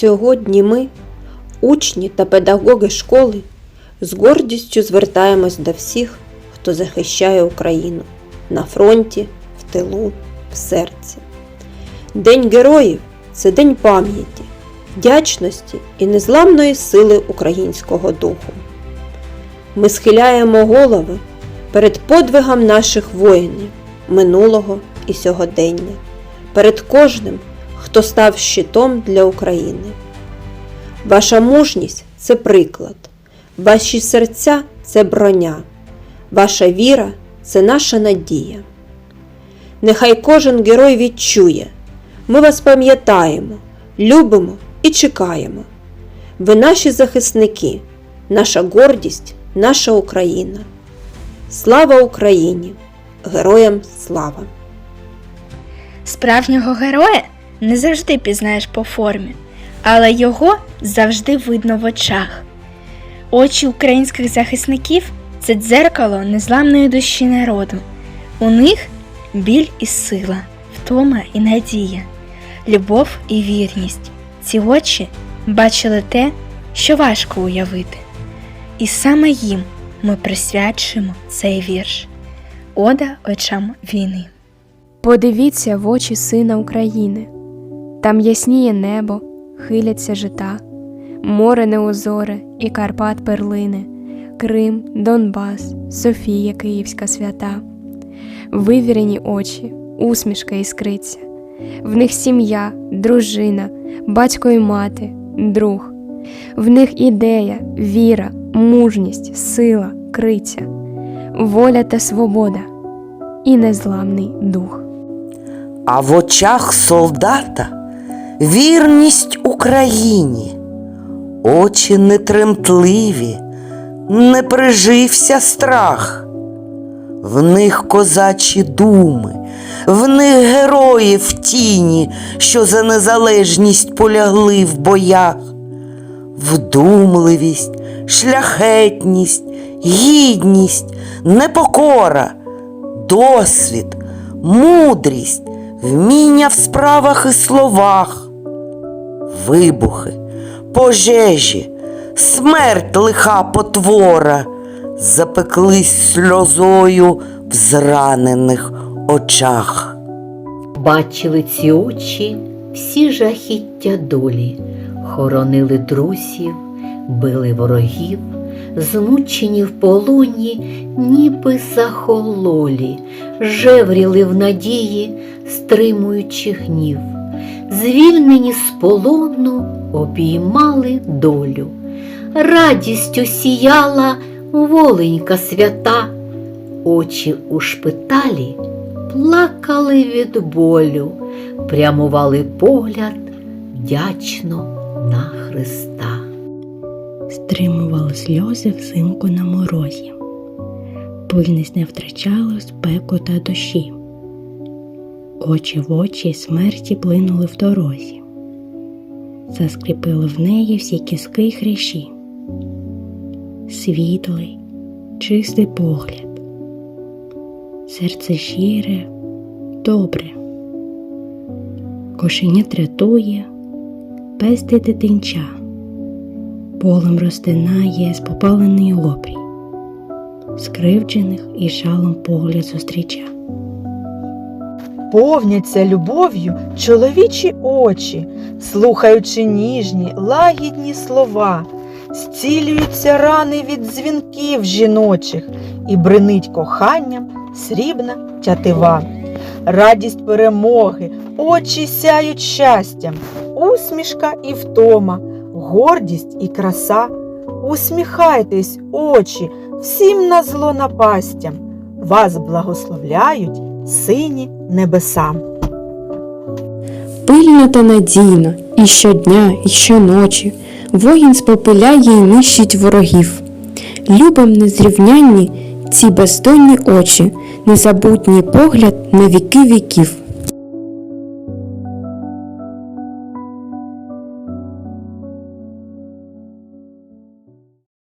Сьогодні ми, учні та педагоги школи, з гордістю звертаємось до всіх, хто захищає Україну на фронті, в тилу, в серці. День героїв це день пам'яті, вдячності і незламної сили українського духу. Ми схиляємо голови перед подвигом наших воїнів минулого і сьогодення, перед кожним, хто став щитом для України. Ваша мужність це приклад, ваші серця це броня, ваша віра це наша надія. Нехай кожен герой відчує, ми вас пам'ятаємо, любимо і чекаємо. Ви наші захисники, наша гордість, наша Україна. Слава Україні! Героям слава! Справжнього героя не завжди пізнаєш по формі, але його завжди видно в очах. Очі українських захисників це дзеркало незламної душі народу. У них біль і сила, втома і надія, любов і вірність. Ці очі бачили те, що важко уявити. І саме їм ми присвячуємо цей вірш Ода очам війни. Подивіться в очі сина України. Там ясніє небо, хиляться жита, море неозоре і Карпат перлини, Крим, Донбас, Софія Київська свята, вивірені очі, усмішка іскриться, в них сім'я, дружина, батько і мати, друг, в них ідея, віра, мужність, сила, криця, воля та свобода і незламний дух. А в очах солдата вірність Україні, очі нетремтливі, не прижився страх, в них козачі думи, в них герої в тіні, що за незалежність полягли в боях, вдумливість, шляхетність, гідність, непокора, досвід, мудрість, вміння в справах і словах, вибухи, пожежі, смерть лиха потвора запеклись сльозою в зранених очах. Бачили ці очі всі жахіття долі, хоронили друзів, били ворогів, змучені в полоні, ніби захололі, жевріли в надії, стримуючи гнів. Звільнені з полону обіймали долю. Радістю сіяла воленька свята, очі у шпиталі плакали від болю, прямували погляд вдячно на Христа. стримували сльози взимку на морозі. Пильність не втрачала спеку та дощі. Очі в очі смерті плинули в дорозі, заскріпили в неї всі кіски й хрящі. Світлий, чистий погляд, серце щире, добре, кошеня рятує, пести дитинча. Полем розтинає спопалений обрій, скривджених і жалом погляд зустріча. Повняться любов'ю чоловічі очі, слухаючи ніжні, лагідні слова, зцілюються рани від дзвінків жіночих і бринить коханням срібна тятива. Радість перемоги, очі сяють щастям, усмішка і втома, гордість і краса. Усміхайтесь, очі, всім на зло напастям. Вас благословляють сині небеса. Пильно та надійно, і щодня, і щоночі воїн спопиляє і нищить ворогів. Любим незрівнянні ці бездонні очі, незабутній погляд на віки віків.